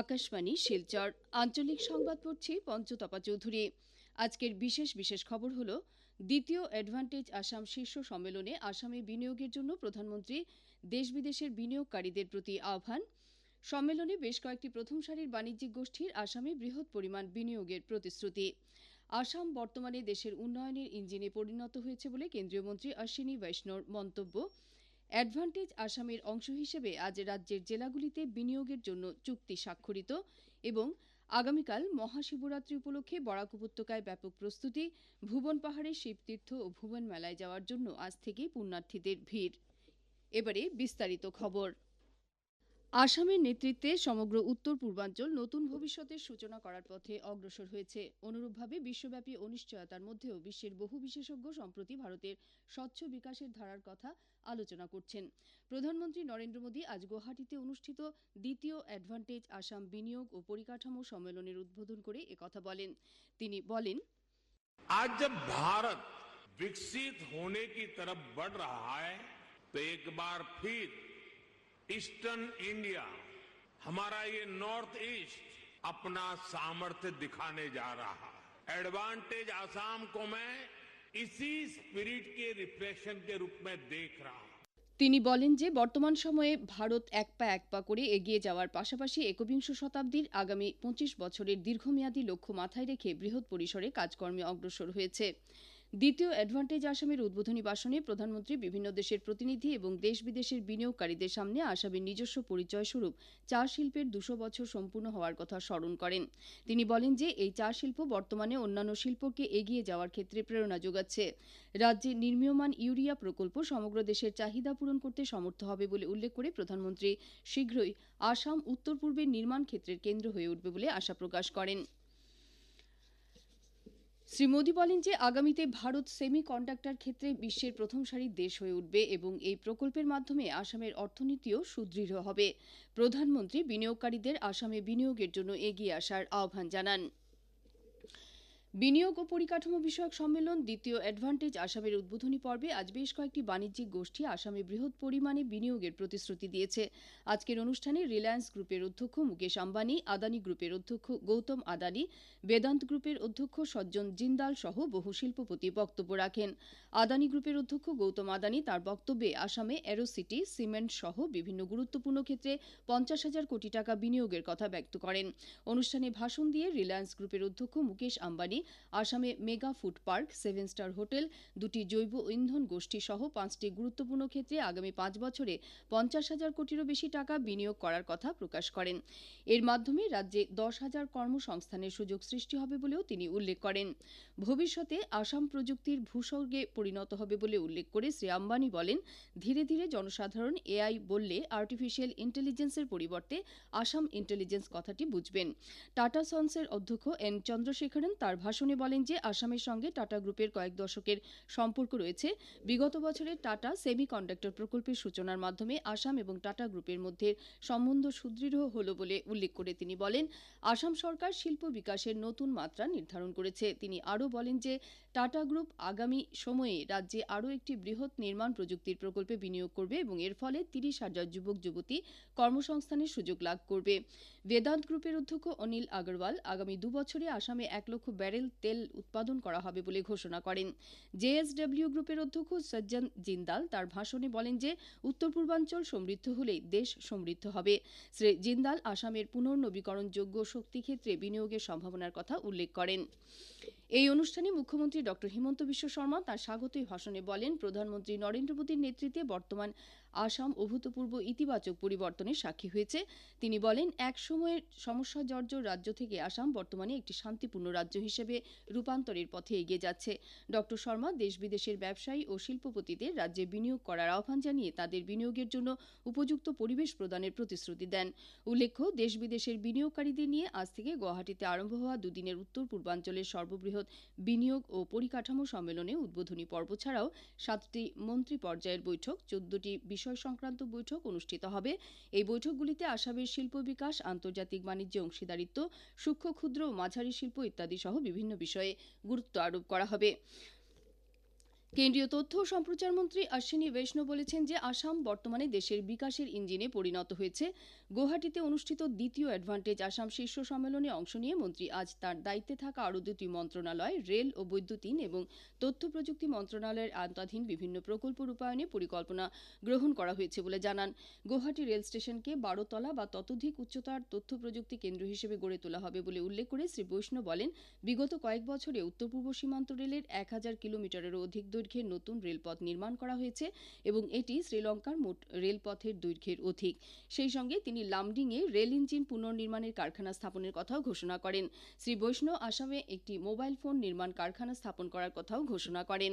আকাশবাণী, শিলচর, আঞ্চলিক সংবাদ পড়ছি পঞ্চতপা চৌধুরী। আজকের বিশেষ বিশেষ খবর হল, দ্বিতীয় অ্যাডভান্টেজ আসাম শীর্ষ সম্মেলনে আসামে বিনিয়োগের জন্য প্রধানমন্ত্রী দেশ বিদেশের বিনিয়োগকারীদের প্রতি আহ্বান। সম্মেলনে বেশ কয়েকটি প্রথম সারির বাণিজ্যিক গোষ্ঠীর আসামে বৃহৎ পরিমাণ বিনিয়োগের প্রতিশ্রুতি। আসাম বর্তমানে দেশের উন্নয়নের ইঞ্জিনে পরিণত হয়েছে বলে কেন্দ্রীয় মন্ত্রী অশ্বিনী বৈষ্ণব মন্তব্য। অ্যাডভান্টেজ আসামের অংশ হিসেবে আজ রাজ্যের জেলাগুলিতে বিনিয়োগের জন্য চুক্তি স্বাক্ষরিত এবং আগামীকাল মহাশিবরাত্রি উপলক্ষে বরাক উপত্যকায় ব্যাপক প্রস্তুতি, ভুবন পাহাড়ে শিবতীর্থ ও ভুবন মেলায় যাওয়ার জন্য আজ থেকেই পুণ্যার্থীদের ভিড়। এবারে বিস্তারিত খবর। আসামের নেতৃত্বে সমগ্র উত্তর পূর্বাঞ্চল নতুন ভবিষ্যতের সূচনা করার পথে অগ্রসর হয়েছে অনুরূপভাবে বিশ্বব্যাপী অনিশ্চয়তার মধ্যেও বিশ্বের বহু বিশেষজ্ঞ সম্প্রতি ভারতের স্বচ্ছ বিকাশের ধারার কথা আলোচনা করছেন প্রধানমন্ত্রী নরেন্দ্র মোদী আজ গুয়াহাটিতে অনুষ্ঠিত দ্বিতীয় অ্যাডভান্টেজ আসাম বিনিয়োগ ও পরিকাঠামো সম্মেলনের উদ্বোধন করে একথা বলেন তিনি বলেন आज जब भारत विकसित होने की तरफ बढ़ रहा है तो एक बार फिर ईस्टर्न इंडिया हमारा ये नॉर्थ ईस्ट अपना सामर्थ्य दिखाने जा रहा है एडवांटेज आसाम को मैं इसी स्पिरिट के रिफ्लेक्शन के रूप में देख रहा हूं তিনি বলেন যে বর্তমান সময়ে ভারত এক পা এক পা করে এগিয়ে যাওয়ার পাশাপাশি একবিংশ শতাব্দীর আগামী পঁচিশ বছরের দীর্ঘমেয়াদী লক্ষ্য মাথায় রেখে বৃহৎ পরিসরে কাজকর্মে অগ্রসর হয়েছে দ্বিতীয় অ্যাডভান্টেজ আসামের উদ্বোধনী ভাষণে প্রধানমন্ত্রী বিভিন্ন দেশের প্রতিনিধি এবং দেশ বিদেশের বিনিয়োগকারীদের সামনে আসামের নিজস্ব পরিচয় স্বরূপ চা শিল্পের দুশো বছর সম্পূর্ণ হওয়ার কথা স্মরণ করেন। তিনি বলেন যে এই চা শিল্প বর্তমানে অন্যান্য শিল্পকে এগিয়ে যাওয়ার ক্ষেত্রে প্রেরণা যোগাচ্ছে। রাজ্যে নির্মীয়মান ইউরিয়া প্রকল্প সমগ্র দেশের চাহিদা পূরণ করতে সমর্থ হবে বলে উল্লেখ করে প্রধানমন্ত্রী শীঘ্রই আসাম উত্তর পূর্বের নির্মাণ ক্ষেত্রের কেন্দ্র হয়ে উঠবে বলে আশা প্রকাশ করেন। শ্রী মোদী বলেন যে আগামীতে ভারত সেমি কন্ডাক্টর ক্ষেত্রে বিশ্বের প্রথম সারির দেশ হয়ে উঠবে এবং এই প্রকল্পের মাধ্যমে আসামের অর্থনীতিও সুদৃঢ় হবে। প্রধানমন্ত্রী বিনিয়োগকারীদের আসামে বিনিয়োগের জন্য এগিয়ে আসার আহ্বান জানান। বিনিয়োগ ও পরিকাঠামো বিষয়ক সম্মেলন, দ্বিতীয় অ্যাডভান্টেজ আসামের উদ্বোধনী পর্বে আজ বেশ কয়েকটি বাণিজ্যিক গোষ্ঠী আসামে বৃহৎ পরিমাণে বিনিয়োগের প্রতিশ্রুতি দিয়েছে। আজকের অনুষ্ঠানে রিলায়েন্স গ্রুপের অধ্যক্ষ মুকেশ আম্বানি, আদানি গ্রুপের অধ্যক্ষ গৌতম আদানি, বেদান্ত গ্রুপের অধ্যক্ষ সজ্জন জিন্দাল সহ বহু শিল্পপতি বক্তব্য রাখেন। আদানি গ্রুপের অধ্যক্ষ গৌতম আদানি তার বক্তব্যে আসামে অ্যারোসিটি সিমেন্ট সহ বিভিন্ন গুরুত্বপূর্ণ ক্ষেত্রে পঞ্চাশ হাজার কোটি টাকা বিনিয়োগের কথা ব্যক্ত করেন। অনুষ্ঠানে ভাষণ দিয়ে রিলায়েন্স গ্রুপের অধ্যক্ষ মুকেশ আম্বানি আসামে mega food park, seven star hotel, দুটি জৈব ইন্ধন গোষ্ঠী সহ পাঁচটি গুরুত্বপূর্ণ ক্ষেত্রে আগামী পাঁচ বছরে পঞ্চাশ হাজার কোটিরও বেশি টাকা বিনিয়োগ করার কথা প্রকাশ করেন। এর মাধ্যমে রাজ্যে দশ হাজার কর্মসংস্থানের সুযোগ সৃষ্টি হবে বলেও তিনি উল্লেখ করেন। ভবিষ্যতে আসাম প্রযুক্তির ভূস্বর্গে পরিণত হবে বলে উল্লেখ করে শ্রী আম্বানি বলেন, ধীরে ধীরে জনসাধারণ এআই বললে আর্টিফিশিয়াল ইন্টেলিজেন্সের পরিবর্তে আসাম ইন্টেলিজেন্স কথাটি বুঝবেন। টাটা সন্সের অধ্যক্ষ এন চন্দ্রশেখরন তার ভাষণে বলেন যে আসামের সঙ্গে টাটা গ্রুপের কয়েক দশকের সম্পর্ক রয়েছে। বিগত বছরে টাটা সেমি কন্ডাক্টর প্রকল্পের সূচনার মাধ্যমে আসাম এবং টাটা গ্রুপের মধ্যে সম্বন্ধ সুদৃঢ় হল বলে উল্লেখ করে তিনি বলেন, আসাম সরকার শিল্প বিকাশের নতুন মাত্রা নির্ধারণ করেছে। তিনি আরও বলেন যে টাটা গ্রুপ আগামী সময়ে রাজ্যে আরও একটি বৃহৎ নির্মাণ প্রযুক্তির প্রকল্পে বিনিয়োগ করবে এবং এর ফলে তিরিশ হাজার যুবক যুবতী কর্মসংস্থানের সুযোগ লাভ করবে। বেদান্ত গ্রুপের অধ্যক্ষ অনিল আগরওয়াল, আগামী দুবছরে আসামে এক লক্ষ ব্যারেল তেল উৎপাদন করা হবে বলে ঘোষণা করেন। জেএসডব্লিউ গ্রুপের অধ্যক্ষ সজ্জন জিন্দাল তার ভাষণে বলেন যে, উত্তর পূর্বাঞ্চল সমৃদ্ধ হলেই দেশ সমৃদ্ধ হবে। শ্রী জিন্দাল আসামের পুনর্নবীকরণযোগ্য শক্তি ক্ষেত্রে বিনিয়োগের সম্ভাবনার কথা উল্লেখ করেন। এই অনুষ্ঠানে মুখ্যমন্ত্রী ডক্টর হিমন্ত বিশ্ব শর্মা তার স্বাগতই ভাষণে বলেন, প্রধানমন্ত্রী নরেন্দ্র মোদীর নেতৃত্বে বর্তমান আসাম অভূতপূর্ব ইতিবাচক পরিবর্তনের সাক্ষী হয়েছে। তিনি বলেন, এক সময়ের সমস্যা জর্জর রাজ্য থেকে আসাম বর্তমানে একটি শান্তিপূর্ণ রাজ্য হিসেবে রূপান্তরের পথে এগিয়ে যাচ্ছে। ডক্টর শর্মা দেশ বিদেশের ব্যবসায়ী ও শিল্পপতিদের রাজ্যে বিনিয়োগ করার আহ্বান জানিয়ে তাদের বিনিয়োগের জন্য উপযুক্ত পরিবেশ প্রদানের প্রতিশ্রুতি দেন। উল্লেখ্য, দেশ বিদেশের বিনিয়োগকারীদের নিয়ে আজ থেকে গুয়াহাটিতে আরম্ভ হওয়া দুদিনের উত্তর পূর্বাঞ্চলের সর্ববৃহৎ বিনিয়োগ ও পরিকাঠামো সম্মেলনে উদ্বোধনী পর্ব ছাড়াও সাতটি মন্ত্রী পর্যায়ের বৈঠক, চোদ্দটি বিষয় সংক্রান্ত বৈঠক অনুষ্ঠিত হবে। এই বৈঠকগুলিতে আসামের শিল্প বিকাশ, আন্তর্জাতিক বাণিজ্য অংশীদারিত্ব, সূক্ষ্ম, ক্ষুদ্র ও মাঝারি শিল্প ইত্যাদি সহ বিভিন্ন বিষয়ে গুরুত্ব আরোপ করা হবে। কেন্দ্রীয় তথ্য ও সম্প্রচার মন্ত্রী অশ্বিনী বৈষ্ণব বলেছেন যে আসাম বর্তমানে দেশের বিকাশের ইঞ্জিনে পরিণত হয়েছে। গুয়াহাটিতে অনুষ্ঠিত দ্বিতীয় অ্যাডভান্টেজ আসাম শীর্ষ সম্মেলনে অংশ নিয়ে মন্ত্রী আজ তার দায়িত্বে থাকা আরও দুটি মন্ত্রণালয়, রেল ও বৈদ্যুতিন এবং তথ্য প্রযুক্তি মন্ত্রণালয়ের আওতাধীন বিভিন্ন প্রকল্প রূপায়ণে পরিকল্পনা গ্রহণ করা হয়েছে বলে জানান। গুয়াহাটি রেল স্টেশনকে বারো তলা বা ততোধিক উচ্চতার তথ্য প্রযুক্তি কেন্দ্র হিসেবে গড়ে তোলা হবে বলে উল্লেখ করে শ্রী বৈষ্ণব বলেন, বিগত কয়েক বছরে উত্তর পূর্ব সীমান্ত রেলের এক হাজার কিলোমিটারেরও অধিক দৈর্ঘ্যের নতুন রেলপথ নির্মাণ করা হয়েছে এবং এটি শ্রীলঙ্কার মোট রেলপথের দৈর্ঘ্যের অধিক। সেই সঙ্গে তিনি লামডিংয়ে রেল ইঞ্জিন পুনর্নির্মাণের কারখানা স্থাপনের কথাও ঘোষণা করেন। শ্রী বৈষ্ণব আসামে একটি মোবাইল ফোন নির্মাণ কারখানা স্থাপন করার কথাও ঘোষণা করেন।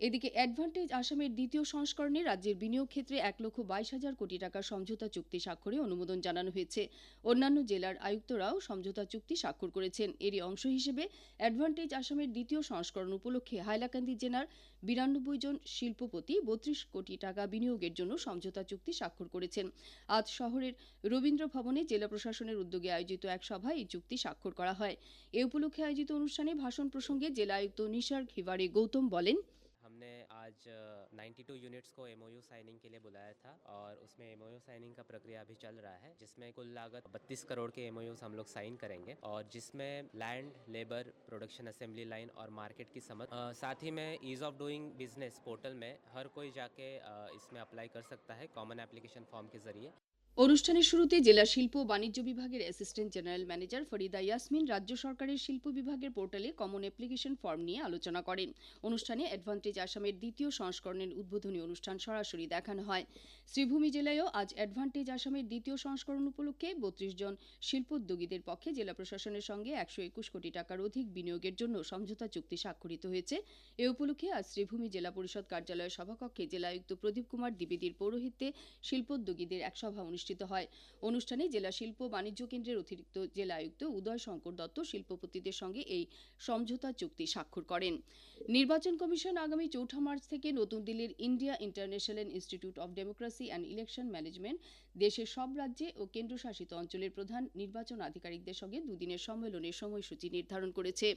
এদিকে অ্যাডভান্টেজ আসামের দ্বিতীয় সংস্করণে রাজ্যের বিনিয়োগ ক্ষেত্রে এক লক্ষ বাইশ হাজার কোটি টাকার সমঝোতা চুক্তি স্বাক্ষরে অনুমোদন জানানো হয়েছে। অন্যান্য জেলার আয়ুক্তরাও সমঝোতা চুক্তি স্বাক্ষর করেছেন। এরই অংশ হিসেবে অ্যাডভান্টেজ আসামের দ্বিতীয় সংস্করণ উপলক্ষে হাইলাকান্দি জেলার বিরানব্বই জন শিল্পপতি বত্রিশ কোটি টাকা বিনিয়োগের জন্য সমঝোতা চুক্তি স্বাক্ষর করেছেন। আজ শহরের রবীন্দ্র ভবনে জেলা প্রশাসনের উদ্যোগে আয়োজিত এক সভায় এই চুক্তি স্বাক্ষর করা হয়। এ উপলক্ষে আয়োজিত অনুষ্ঠানে ভাষণ প্রসঙ্গে জেলা আয়ুক্ত নিসর্গ হিবারে গৌতম বলেন हमने आज अ, 92 यूनिट्स को एमओयू साइनिंग के लिए बुलाया था और उसमें एमओयू साइनिंग का प्रक्रिया अभी चल रहा है जिसमें कुल लागत 32 करोड़ के एमओयूज हम लोग साइन करेंगे और जिसमें land labour production assembly line और मार्केट की समझ साथ ही में ease of doing business portal में हर कोई जाके इसमें अप्लाई कर सकता है कॉमन एप्लीकेशन फॉर्म के ज़रिए। অনুষ্ঠানের শুরুতে জেলা শিল্প বাণিজ্য বিভাগের assistant general manager Farida Yasmin রাজ্য সরকারের শিল্প বিভাগের পোর্টালে কমন অ্যাপ্লিকেশন ফর্ম নিয়ে আলোচনা করেন। অনুষ্ঠানে অ্যাডভান্টেজ আসামের দ্বিতীয় সংস্করণের উদ্বোধনী অনুষ্ঠান সরাসরি দেখানো হয়। শ্রীভূমি জেলায়ও আজ অ্যাডভান্টেজ আসামের দ্বিতীয় সংস্করণ উপলক্ষে বত্রিশ জন শিল্পোদ্যোগীদের পক্ষে জেলা প্রশাসনের সঙ্গে একশো একুশ কোটি টাকার অধিক বিনিয়োগের জন্য সমঝোতা চুক্তি স্বাক্ষরিত হয়েছে। এ উপলক্ষে আজ শ্রীভূমি জেলা পরিষদ কার্যালয়ের সভাকক্ষে জেলা আয়ুক্ত প্রদীপ কুমার দ্বিবেদীর পৌরোহিত্যে শিল্পোদ্যোগীদের এক সভা অনুষ্ঠিত হয়। অনুষ্ঠানে জেলা শিল্প বাণিজ্য কেন্দ্রের অতিরিক্ত জেলা আয়ুক্ত উদয় শঙ্কর দত্ত শিল্পপতিদের সঙ্গে এই সমঝোতা চুক্তি স্বাক্ষর করেন। নির্বাচন কমিশন আগামী চৌঠা মার্চ থেকে নতুন দিল্লির India international institute of democracy and election management, দেশের সব রাজ্যে ও কেন্দ্রশাসিত অঞ্চলের প্রধান নির্বাচন আধিকারিকদের সঙ্গে দুদিনের সম্মেলনের সময়সূচি নির্ধারণ করেছে।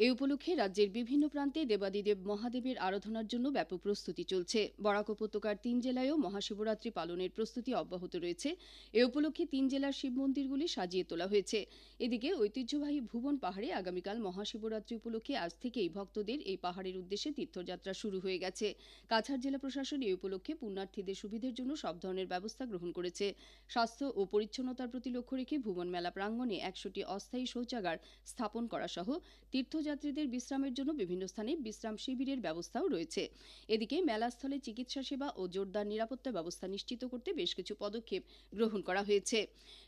এ উপলক্ষে রাজ্যের বিভিন্ন প্রান্তে দেবাদিদেব মহাদেবের আরাধনার জন্য ব্যাপক প্রস্তুতি চলছে। বরাক উপত্যকার তিন জেলায়ও মহাশিবরাত্রি পালনের প্রস্তুতি অব্যাহত রয়েছে। এ উপলক্ষে তিন জেলার শিব মন্দিরগুলি সাজিয়ে তোলা হয়েছে। এদিকে ঐতিহ্যবাহী ভুবন পাহাড়ে আগামীকাল মহাশিবরাত্রি উপলক্ষে আজ থেকেই ভক্তদের এই পাহাড়ের উদ্দেশ্যে তীর্থযাত্রা শুরু হয়ে গেছে। কাছাড় জেলা প্রশাসন এই উপলক্ষে পুণ্যার্থীদের সুবিধের জন্য সব ধরনের ব্যবস্থা গ্রহণ করেছে। স্বাস্থ্য ও পরিচ্ছন্নতার প্রতি লক্ষ্য রেখে ভুবন মেলা প্রাঙ্গণে একশোটি অস্থায়ী শৌচাগার স্থাপন করা সহ তীর্থযাত্রীদের বিশ্রামের জন্য বিভিন্ন স্থানে বিশ্রাম শিবিরের ব্যবস্থাও রয়েছে। এদিকে মেলাস্থলে চিকিৎসা সেবা ও জোরদার নিরাপত্তা ব্যবস্থা নিশ্চিত করতে বেশ কিছু পদক্ষেপ গ্রহণ করা হয়েছে।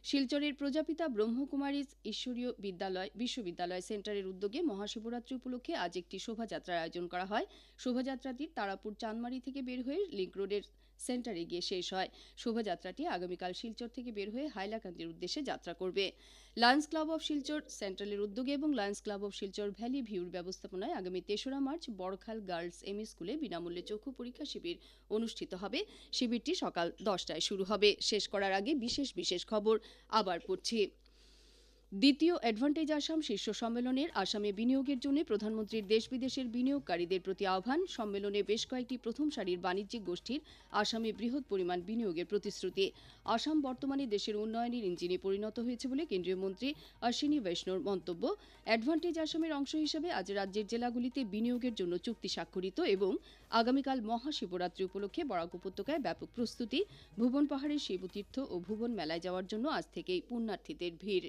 শিলচরের প্রজাপিতা ব্রহ্মকুমারী ঈশ্বরীয় বিদ্যালয়, বিশ্ববিদ্যালয় সেন্টারের উদ্যোগে মহাশিবরাত্রি উপলক্ষে আজ একটি শোভাযাত্রার আয়োজন করা হয়। শোভাযাত্রাটি তারাপুর চানমারি থেকে বের হয়ে লিংক রোডের সেন্টারে গিয়ে শেষ হয়। শোভাযাত্রাটি আগামীকাল শিলচর থেকে বের হয়ে হাইলাকান্দির উদ্দেশ্যে যাত্রা করবে। লায়ন্স ক্লাব অফ শিলচর সেন্ট্রালের উদ্যোগে এবং Lions club of Silchar valley ভিউর ব্যবস্থাপনায় আগামী তেসরা মার্চ বড়খাল গার্লস এমই স্কুলে বিনামূল্যে চক্ষু পরীক্ষা শিবির অনুষ্ঠিত হবে। শিবিরটি সকাল দশটায় শুরু হবে। শেষ করার আগে বিশেষ বিশেষ খবর আবার পড়ছি। দ্বিতীয় অ্যাডভান্টেজ আসাম শীর্ষ সম্মেলনের আসামে বিনিয়োগের জন্য প্রধানমন্ত্রীর দেশ বিদেশের বিনিয়োগকারীদের প্রতি আহ্বান। সম্মেলনে বেশ কয়েকটি প্রথম সারির বাণিজ্যিক গোষ্ঠীর আসামে বৃহৎ পরিমাণ বিনিয়োগের প্রতিশ্রুতি। আসাম বর্তমানে দেশের উন্নয়নের ইঞ্জিনে পরিণত হয়েছে বলে কেন্দ্রীয় মন্ত্রী অশ্বিনী বৈষ্ণব মন্তব্য। অ্যাডভান্টেজ আসামের অংশ হিসেবে আজ রাজ্যের জেলাগুলিতে বিনিয়োগের জন্য চুক্তি স্বাক্ষরিত এবং আগামীকাল মহাশিবরাত্রি উপলক্ষে বরাক উপত্যকায় ব্যাপক প্রস্তুতি, ভুবন পাহাড়ের শিবতীর্থ ও ভুবন মেলায় যাওয়ার জন্য আজ থেকেই পুণ্যার্থীদের ভিড়।